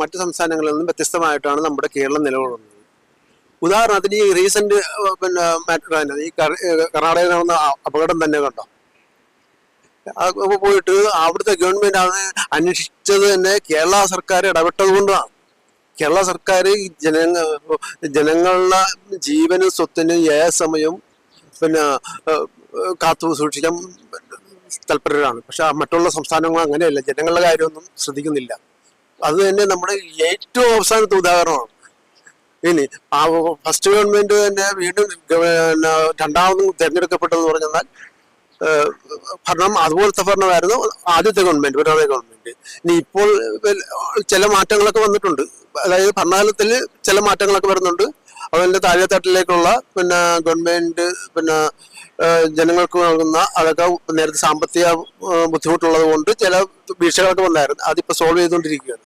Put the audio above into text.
മറ്റു സംസ്ഥാനങ്ങളിൽ നിന്നും വ്യത്യസ്തമായിട്ടാണ് നമ്മുടെ കേരളം നിലകൊള്ളുന്നത്. ഉദാഹരണത്തിന് ഈ റീസെന്റ് പിന്നെ മാറ്റർ ഈ കർണാടകയിൽ നടന്ന അപകടം തന്നെ കണ്ടോ? പോയിട്ട് അവിടുത്തെ ഗവൺമെന്റ് അത് അന്വേഷിച്ചത് തന്നെ കേരള സർക്കാർ ഇടപെട്ടത് കൊണ്ടാണ്. കേരള സർക്കാർ ജനങ്ങ ജനങ്ങളുടെ ജീവനും സ്വത്തിനും ഏ സമയവും പിന്നെ കാത്തു സൂക്ഷിക്കാൻ തൽപരരാണ്. പക്ഷെ മറ്റുള്ള സംസ്ഥാനങ്ങൾ അങ്ങനെയല്ല. ജനങ്ങളുടെ കാര്യമൊന്നും ശ്രദ്ധിക്കുന്നില്ല. അത് തന്നെ നമ്മുടെ ഏറ്റവും അവസാനത്തെ ഉദാഹരണമാണ്. ഇനി ആ ഫസ്റ്റ് ഗവൺമെന്റ് തന്നെ വീണ്ടും രണ്ടാമതും തിരഞ്ഞെടുക്കപ്പെട്ടതെന്ന് പറഞ്ഞാൽ ഭരണം അതുപോലത്തെ ഭരണമായിരുന്നു ആദ്യത്തെ ഗവൺമെന്റ് പിണറായി ഗവൺമെന്റ്. ഇനി ഇപ്പോൾ ചില മാറ്റങ്ങളൊക്കെ വന്നിട്ടുണ്ട്. അതായത് ഭരണകാലത്തിൽ ചില മാറ്റങ്ങളൊക്കെ വരുന്നുണ്ട്. അതിന്റെ താഴെത്തട്ടിലേക്കുള്ള പിന്നെ ഗവൺമെന്റ് പിന്നെ ജനങ്ങൾക്ക് നൽകുന്ന അതൊക്കെ നേരത്തെ സാമ്പത്തിക ബുദ്ധിമുട്ടുള്ളത് കൊണ്ട് ചില വീഴ്ചകളൊക്കെ വന്നായിരുന്നു. അതിപ്പോ സോൾവ് ചെയ്തുകൊണ്ടിരിക്കുകയാണ്.